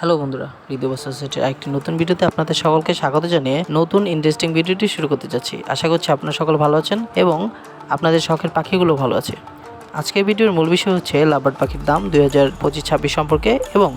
Hello বন্ধুরা, হৃদয় সোসাইটির একটি নতুন ভিডিওতে আপনাদের সকলকে স্বাগত জানিয়ে নতুন ইন্টারেস্টিং ভিডিওটি শুরু করতে যাচ্ছি। আশা করছি আপনারা সকল ভালো আছেন এবং আপনাদের শখের পাখিগুলো ভালো আছে। আজকের ভিডিওর মূল বিষয় হচ্ছে লাবার্ড পাখির দাম দুই হাজার পঁচিশ, ছাব্বিশ সম্পর্কে এবং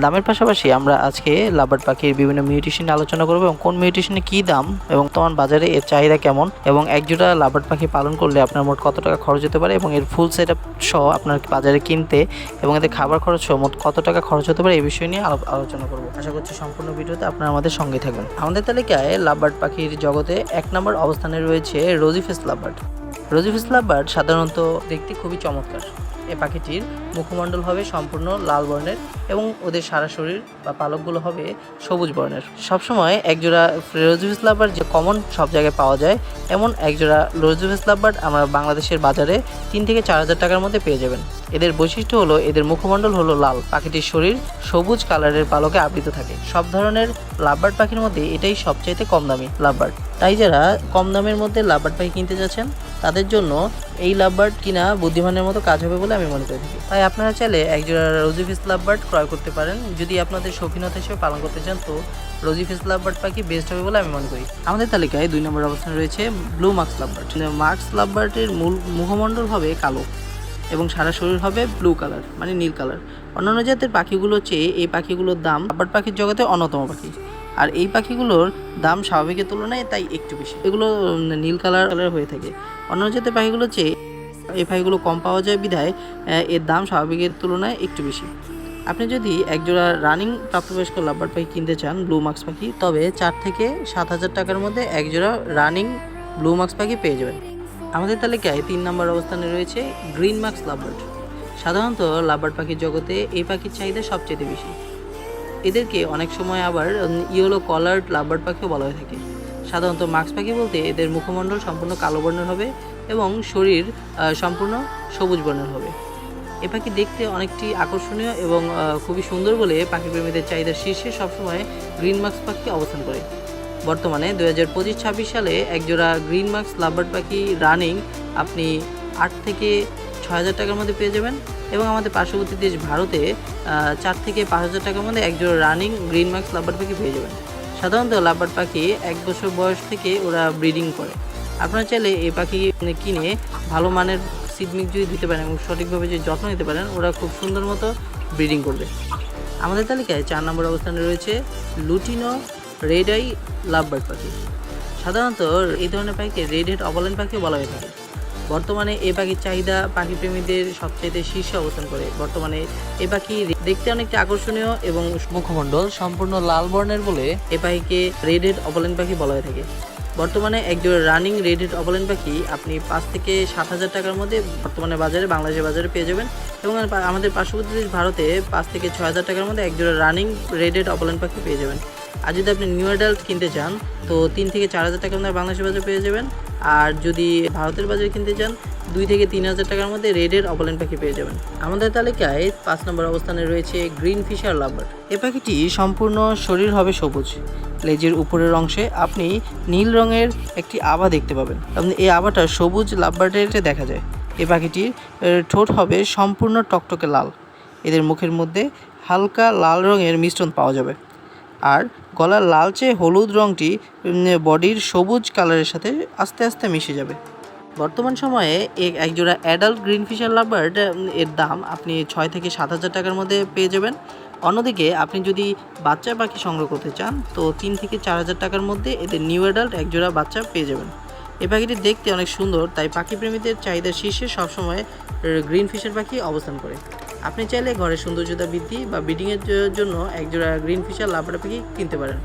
দামের পাশাপাশি আমরা আজকে লাবার্ড পাখির বিভিন্ন মিউটেশন আলোচনা করব এবং কোন মিউটেশনে কী দাম এবং তোমার বাজারে এর চাহিদা কেমন এবং একজোড়া লাবার্ড পাখি পালন করলে আপনার মোট কত টাকা খরচ হতে পারে এবং এর ফুল সেট আপ সহ আপনার বাজারে কিনতে এবং এতে খাবার খরচ সহ মোট কত টাকা খরচ হতে পারে এই বিষয় নিয়ে আলো- আলোচনা করব। আশা করছি সম্পূর্ণ ভিডিওতে আপনারা আমাদের সঙ্গে থাকবেন। আমাদের তালিকায় লাভবার্ড পাখির জগতে এক নম্বর অবস্থানে রয়েছে রোজিফেস লাভবার্ড রোজিফেস লাভবার্ড সাধারণত দেখতে খুবই চমৎকার। এ পাখিটির মুখমণ্ডল হবে সম্পূর্ণ লাল বর্ণের এবং ওদের সারা শরীর বা পালকগুলো হবে সবুজ বর্ণের। সবসময় একজোড়া রোজিফেস লাভবার্ড যে কমন সব জায়গায় পাওয়া যায়, এমন একজোড়া রোজিফেস লাভবার্ড আমরা বাংলাদেশের বাজারে তিন থেকে চার হাজার টাকার মধ্যে পেয়ে যাবেন। এদের বৈশিষ্ট্য হলো এদের মুখমণ্ডল হলো লাল। পাখিটির শরীর সবুজ কালারের পালকে আবৃত থাকে। সব ধরনের লাভবার্ড পাখির মধ্যে এটাই সবচাইতে কম দামি লাভবার্ড। তাই যারা কম দামের মধ্যে লাভবার্ড পাখি কিনতে যাচ্ছেন তাদের জন্য এই লাভবার্ড কিনা বুদ্ধিমানের মতো কাজ হবে বলে আমি মনে করে থাকি। তাই আপনারা চাইলে একজোড়া রোজিফিস লাভবার্ড ক্রয় করতে পারেন। যদি আপনাদের শৌখিনতা হিসেবে পালন করতে চান, তো রোজিফিস লাভবার্ড পাখি বেস্ট হবে বলে আমি মনে করি। আমাদের তালিকায় দুই নম্বর অবস্থানে রয়েছে ব্লু মার্কস লাভবার্ড। মার্কস লাভবার্ডের মূল মুখমণ্ডল হবে কালো এবং সারা শরীর হবে ব্লু কালার মানে নীল কালার। অন্যান্য জাতের পাখিগুলোর চেয়ে এই পাখিগুলোর দাম লাভবার্ড পাখির জগতে অন্যতম পাখি। আর এই পাখিগুলোর দাম স্বাভাবিকের তুলনায় তাই একটু বেশি। এগুলো নীল কালার কালার হয়ে থাকে। অন্য জাতের পাখিগুলোর চেয়ে এই পাখিগুলো কম পাওয়া যায় বিধায় এর দাম স্বাভাবিকের তুলনায় একটু বেশি। আপনি যদি একজোড়া রানিং প্রাপ্তবয়স্ক লাভবার্ড পাখি কিনতে চান, ব্লু মার্কস পাখি, তবে চার থেকে সাত হাজার টাকার মধ্যে একজোড়া রানিং ব্লু মার্কস পাখি পেয়ে যাবেন। আমাদের তালিকায় তিন নম্বর অবস্থানে রয়েছে গ্রিন মার্কস লাভবার্ড সাধারণত লাভবার্ড পাখির জগতে এই পাখির চাহিদা সবচেয়ে বেশি। এদেরকে অনেক সময় আবার ইয়েলো কলার্ড লাভবার্ড পাখিও বলা হয়ে থাকে। সাধারণত মাক্স পাখি বলতে এদের মুখমণ্ডল সম্পূর্ণ কালো বর্ণের হবে এবং শরীর সম্পূর্ণ সবুজ বর্ণের হবে। এ পাখি দেখতে অনেকটি আকর্ষণীয় এবং খুবই সুন্দর বলে পাখি প্রেমীদের চাহিদার শীর্ষে সবসময় গ্রিন মাক্স পাখি অবস্থান করে। বর্তমানে দু হাজার পঁচিশ ছাব্বিশ সালে একজোড়া গ্রিন মার্কস লাভবার্ড পাখি রানিং আপনি আট থেকে ছয় হাজার টাকার মধ্যে পেয়ে যাবেন এবং আমাদের পার্শ্ববর্তী দেশ ভারতে চার থেকে পাঁচ হাজার টাকার মধ্যে একজোড়া রানিং গ্রিন মার্কস লাভবার্ড পাখি পেয়ে যাবেন। সাধারণত লাভবার্ড পাখি এক বছর বয়স থেকে ওরা ব্রিডিং করে। আপনারা চাইলে এই পাখি কিনে ভালো মানের সিড মিক্স যদি দিতে পারেন এবং সঠিকভাবে যদি যত্ন নিতে পারেন, ওরা খুব সুন্দর মতো ব্রিডিং করবে। আমাদের তালিকায় চার নম্বর অবস্থানে রয়েছে লুটিনো রেড আই লাভবার্ড পাখি। সাধারণত এই ধরনের পাখিকে রেড হেড অবলাইন পাখিও বলা হয়ে থাকে। বর্তমানে এই পাখির চাহিদা পাখি প্রেমীদের সবচাইতে শীর্ষে অবস্থান করে। বর্তমানে এ পাখি দেখতে অনেকটা আকর্ষণীয় এবং মুখমণ্ডল সম্পূর্ণ লাল বর্ণের বলে এ পাখিকে রেড হেড অবলাইন পাখি বলা হয়ে থাকে। বর্তমানে একজোড়া রানিং রেড হেড অবলাইন পাখি আপনি পাঁচ থেকে সাত হাজার টাকার মধ্যে বর্তমানে বাজারে বাংলাদেশের বাজারে পেয়ে যাবেন এবং আমাদের পার্শ্ববর্তী দেশ ভারতে পাঁচ থেকে ছয় হাজার টাকার মধ্যে একজোড়া রানিং রেড হেড অবলাইন পাখি পেয়ে যাবেন। আর যদি আপনি নিউ অ্যাডাল্ট কিনতে চান তো তিন থেকে চার হাজার টাকার মধ্যে বাংলাদেশের বাজারে পেয়ে যাবেন। আর যদি ভারতের বাজারে কিনতে চান, দুই থেকে তিন হাজার টাকার মধ্যে রেডের অবলাইন পাখি পেয়ে যাবেন। আমাদের তালিকায় পাঁচ নম্বর অবস্থানে রয়েছে গ্রিন ফিশার লাভবার্ড এ পাখিটি সম্পূর্ণ শরীর হবে সবুজ। লেজের উপরের অংশে আপনি নীল রঙের একটি আভা দেখতে পাবেন। আপনি এই আভাটা সবুজ লাভবার্ডের দেখা যায়। এ পাখিটির ঠোঁট হবে সম্পূর্ণ টকটকে লাল। এদের মুখের মধ্যে হালকা লাল রঙের মিশ্রণ পাওয়া যাবে। আর গলার লালচে হলুদ রঙটি বডির সবুজ কালারের সাথে আস্তে আস্তে মিশে যাবে। বর্তমান সময়ে এক একজোড়া অ্যাডাল্ট গ্রিন ফিশার লাভবার্ড এর দাম আপনি ছয় থেকে সাত হাজার টাকার মধ্যে পেয়ে যাবেন। অন্যদিকে আপনি যদি বাচ্চা পাখি সংগ্রহ করতে চান, তো তিন থেকে চার হাজার টাকার মধ্যে এদের নিউ অ্যাডাল্ট একজোড়া বাচ্চা পেয়ে যাবেন। এই পাখিটি দেখতে অনেক সুন্দর, তাই পাখি প্রেমীদের চাহিদার শীর্ষে সবসময় গ্রিন ফিশার পাখি অবস্থান করে। আপনি চাইলে ঘরের সৌন্দর্যতা বৃদ্ধি বা ব্রিডিংয়ের জন্য একজোড়া গ্রিন ফিশার লাভবার্ড পাখি কিনতে পারেন।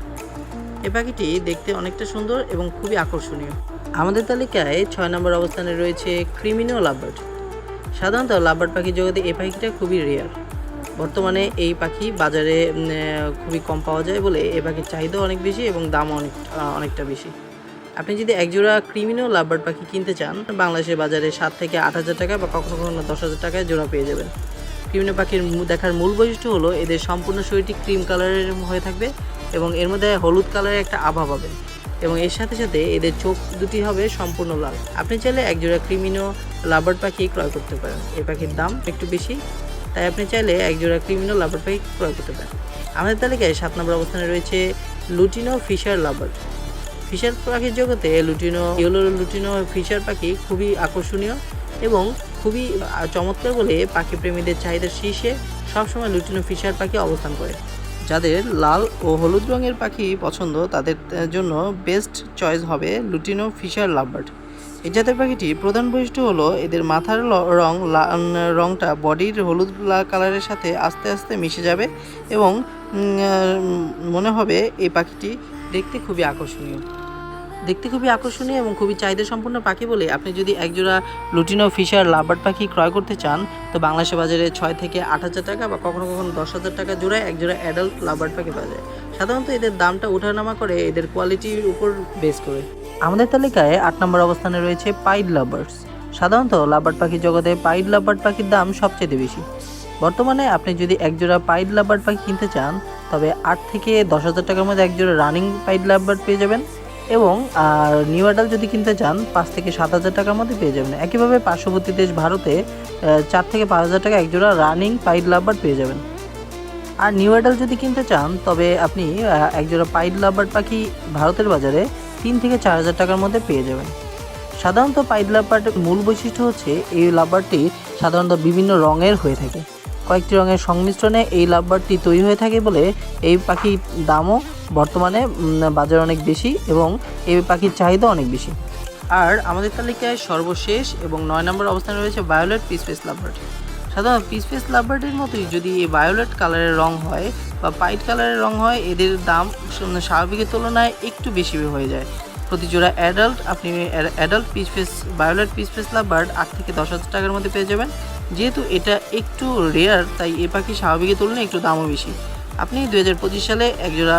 এ পাখিটি দেখতে অনেকটা সুন্দর এবং খুবই আকর্ষণীয়। আমাদের তালিকায় ছয় নম্বর অবস্থানে রয়েছে ক্রিমিনো লাভবার্ড সাধারণত লাভবার্ড পাখির জগতে এই পাখিটা খুবই রেয়ার বর্তমানে এই পাখি বাজারে খুবই কম পাওয়া যায় বলে এ পাখির চাহিদা অনেক বেশি এবং দামও অনেক অনেকটা বেশি। আপনি যদি একজোড়া ক্রিমিনো লাভবার্ড পাখি কিনতে চান, বাংলাদেশের বাজারে সাত থেকে আট হাজার টাকা বা কখনো কখনো দশ হাজার টাকায় জোড়া পেয়ে যাবেন। ক্রিমিনো পাখির দেখার মূল বৈশিষ্ট্য হলো এদের সম্পূর্ণ শরীরটি ক্রিম কালারের হয়ে থাকবে এবং এর মধ্যে হলুদ কালারের একটা আভা পাবেন এবং এর সাথে সাথে এদের চোখ দুটি হবে সম্পূর্ণ লাল। আপনি চাইলে একজোড়া ক্রিমিনো লাভার্ড পাখি ক্রয় করতে পারেন। এই পাখির দাম একটু বেশি, তাই আপনি চাইলে একজোড়া ক্রিমিনো লাভার্ড পাখি ক্রয় করতে পারেন। আমাদের তালিকায় সাত নম্বর অবস্থানে রয়েছে লুটিনো ফিশার লাভার। ফিশার পাখির জগতে লুটিনো, ইয়েলো লুটিনো ফিশার পাখি খুবই আকর্ষণীয় এবং খুবই চমৎকার বলে পাখি প্রেমীদের চাহিদার শীর্ষে সবসময় লুটিনো ফিশার পাখি অবস্থান করে। যাদের লাল ও হলুদ রঙের পাখি পছন্দ, তাদের জন্য বেস্ট চয়েস হবে লুটিনো ফিশার লাভবার্ড। এই জাতের পাখিটির প্রধান বৈশিষ্ট্য হলো এদের মাথার রং রংটা বডির হলুদ কালারের সাথে আস্তে আস্তে মিশে যাবে এবং মনে হবে এই পাখিটি দেখতে খুবই আকর্ষণীয়। দেখতে খুবই আকর্ষণীয় এবং খুবই চাহিদা সম্পন্ন পাখি বলে আপনি যদি একজোড়া লুটিনো ফিশার লাভার্ড পাখি ক্রয় করতে চান, তো বাংলাদেশের বাজারে ছয় থেকে আট হাজার টাকা বা কখনো কখনো দশ হাজার টাকা জোড়ায় একজোড়া অ্যাডাল্ট লাভার্ড পাখি পাওয়া যায়। সাধারণত এদের দামটা ওঠানামা করে এদের কোয়ালিটির উপর বেস করে। আমাদের তালিকায় আট নম্বর অবস্থানে রয়েছে পাইড লাভার্স সাধারণত লাভার্ড পাখি জগতে পাইড লাভার্ড পাখির দাম সবচেয়ে বেশি। বর্তমানে আপনি যদি একজোড়া পাইড লাভার্ড পাখি কিনতে চান, তবে আট থেকে দশ হাজার টাকার মধ্যে একজোড়া রানিং পাইড লাভার্ড পেয়ে যাবেন। এবং, আর নিউ অ্যাডাল যদি কিনতে চান, পাঁচ থেকে সাত হাজার টাকার মধ্যে পেয়ে যাবেন। একইভাবে পার্শ্ববর্তী দেশ ভারতে চার থেকে পাঁচ হাজার টাকা একজোড়া রানিং পাইড লাভার পেয়ে যাবেন। আর নিউ অ্যাডাল যদি কিনতে চান, তবে আপনি একজোড়া পাইড লাভার পাখি ভারতের বাজারে তিন থেকে চার হাজার টাকার মধ্যে পেয়ে যাবেন। সাধারণত পাইড লাভারটির মূল বৈশিষ্ট্য হচ্ছে, এই লাভারটি সাধারণত বিভিন্ন রঙের হয়ে থাকে। কয়েকটি রঙের সংমিশ্রণে এই লাভবারটি তৈরি হয়ে থাকে বলে এই পাখির দামও বর্তমানে বাজারে অনেক বেশি এবং এই পাখির চাহিদা অনেক বেশি। আর আমাদের তালিকায় সর্বশেষ এবং নয় নম্বর অবস্থানে রয়েছে ভায়োলেট পিস ফেস লাভবার্ড সাধারণত পিস ফেস লাভবার্ডের মতোই যদি এই ভায়োলেট কালারের রং হয় বা পাইট কালারের রং হয়, এদের দাম স্বাভাবিকের তুলনায় একটু বেশি হয়ে যায়। প্রতি জোড়া অ্যাডাল্ট আপনি adult peach face violet peach face lovebird আট থেকে দশ হাজার টাকার মধ্যে পেয়ে যাবেন। যেহেতু এটা একটু রেয়ার তাই এ পাখি স্বাভাবিকের তুলনায় একটু দামও বেশি। আপনি দু হাজার পঁচিশ সালে একজোড়া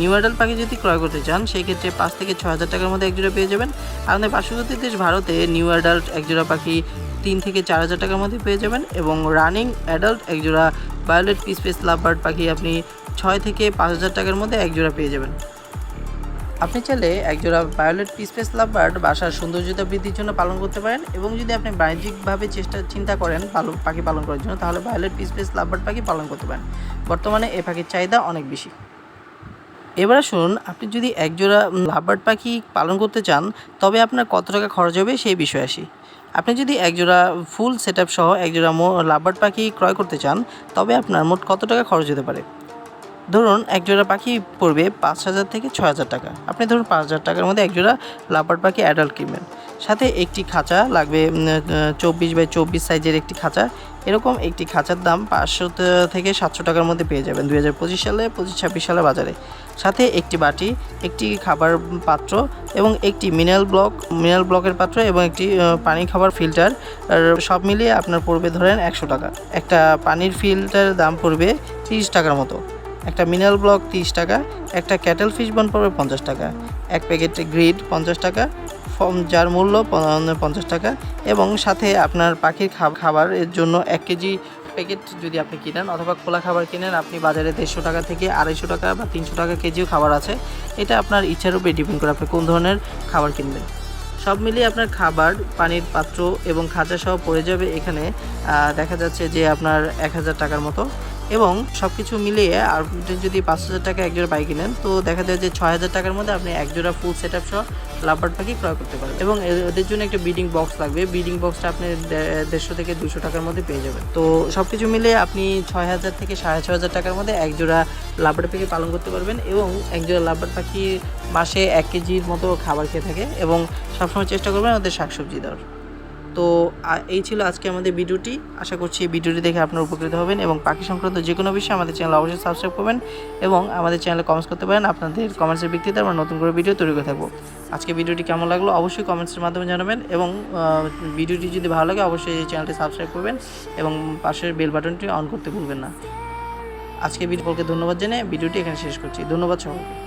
নিউ অ্যাডাল্ট পাখি যদি ক্রয় করতে চান সেই ক্ষেত্রে পাঁচ থেকে ছ হাজার টাকার মধ্যে একজোড়া পেয়ে যাবেন। আমাদের পার্শ্ববর্তী দেশ ভারতে নিউ অ্যাডাল্ট একজোড়া পাখি তিন থেকে চার হাজার টাকার মধ্যে পেয়ে যাবেন এবং রানিং অ্যাডাল্ট একজোড়া ভায়োলেট পিস পেস লাভবার্ড পাখি আপনি ছয় থেকে পাঁচ হাজার টাকার মধ্যে একজোড়া পেয়ে যাবেন। আপনি চাইলে একজোড়া ভায়োলেট পিসপেস লাভবার্ড বাসার সৌন্দর্যতা বৃদ্ধির জন্য পালন করতে পারেন এবং যদি আপনি বাণিজ্যিকভাবে চেষ্টা, চিন্তা করেন পালন পাখি পালন করার জন্য, তাহলে ভায়োলেট পিসপেস লাভবার্ড পাখি পালন করতে পারেন। বর্তমানে এ পাখির চাহিদা অনেক বেশি। এবার শুনুন আপনি যদি একজোড়া লাভবার্ড পাখি পালন করতে চান, তবে আপনার কত টাকা খরচ হবে সেই বিষয়ে আসি। আপনি যদি একজোড়া ফুল সেট সহ একজোড়া লাভবার্ড পাখি ক্রয় করতে চান, তবে আপনার মোট কত টাকা খরচ হতে পারে? ধরুন একজোড়া পাখি পড়বে পাঁচ হাজার থেকে ছয় হাজার টাকা। আপনি ধরুন পাঁচ হাজার টাকার মধ্যে একজোড়া লাভার পাখি অ্যাডাল্ট কিনবেন। সাথে একটি খাঁচা লাগবে চব্বিশ বাই চব্বিশ সাইজের একটি খাঁচা। এরকম একটি খাঁচার দাম পাঁচশো থেকে সাতশো টাকার মধ্যে পেয়ে যাবেন দুই হাজার পঁচিশ সালে, পঁচিশ ছাব্বিশ সালে বাজারে। সাথে একটি বাটি, একটি খাবার পাত্র এবং একটি মিনারেল ব্লক মিনারেল ব্লকের পাত্র এবং একটি পানি খাবার ফিল্টার সব মিলিয়ে আপনার পড়বে ধরেন একশো টাকা। একটা পানির ফিল্টার দাম পড়বে তিরিশ টাকার মতো। একটা মিনারেল ব্লক তিরিশ টাকা, একটা ক্যাটেল ফিশ বন পড়বে পঞ্চাশ টাকা, এক প্যাকেট গ্রিড পঞ্চাশ টাকা, ফম- যার মূল্য পঞ্চাশ টাকা, এবং সাথে আপনার পাখির খাব- খাবারের জন্য এক কেজি প্যাকেট যদি আপনি কিনেন অথবা খোলা খাবার কিনেন, আপনি বাজারে দেড়শো টাকা থেকে আড়াইশো টাকা বা তিনশো টাকা কেজিও খাবার আছে। এটা আপনার ইচ্ছার উপরে ডিপেন্ড করে আপনি কোন ধরনের খাবার কিনবেন। সব মিলিয়ে আপনার খাবার, পানির পাত্র এবং খাঁচা সহ পড়ে যাবে এখানে। দেখা যাচ্ছে যে আপনার এক হাজার টাকার মতো। এবং সব কিছু মিলিয়ে আপনি যদি পাঁচ হাজার টাকা একজোড়া বাইক কিনেন তো দেখা যায় যে ছয় হাজার টাকার মধ্যে আপনি একজোড়া ফুল সেট আপ সহ লাভবার্ড পাখি ক্রয় করতে পারেন এবং এদের জন্য একটা বিডিং বক্স লাগবে। বিডিং বক্সটা আপনি দেড়শো থেকে দুশো টাকার মধ্যে পেয়ে যাবেন। তো সব কিছু মিলিয়ে আপনি ছয় হাজার থেকে সাড়ে ছয় হাজার টাকার মধ্যে একজোড়া লাভবার্ড পাখি পালন করতে পারবেন এবং একজোড়া লাভবার্ড পাখি মাসে এক কেজির মতো খাবার খেয়ে থাকে এবং সবসময় চেষ্টা করবেন ওদের শাকসবজি দেওয়ার। তো এই ছিল আজকে আমাদের ভিডিওটি। আশা করছি এই ভিডিওটি দেখে আপনারা উপকৃত হবেন এবং পাখি সংক্রান্ত যে কোনো বিষয়ে আমাদের চ্যানেল অবশ্যই সাবস্ক্রাইব করবেন এবং আমাদের চ্যানেলে কমেন্টস করতে পারেন। আপনাদের কমেন্টসের ভিত্তিতে আমরা নতুন করে ভিডিও তৈরি করে থাকব। আজকে ভিডিওটি কেমন লাগল অবশ্যই কমেন্টসের মাধ্যমে জানাবেন এবং ভিডিওটি যদি ভালো লাগে অবশ্যই এই চ্যানেলটি সাবস্ক্রাইব করবেন এবং পাশের বেল বাটনটি অন করতে ভুলবেন না। আজকে ভিডিওকে ধন্যবাদ জেনে ভিডিওটি এখানে শেষ করছি। ধন্যবাদ সবাইকে।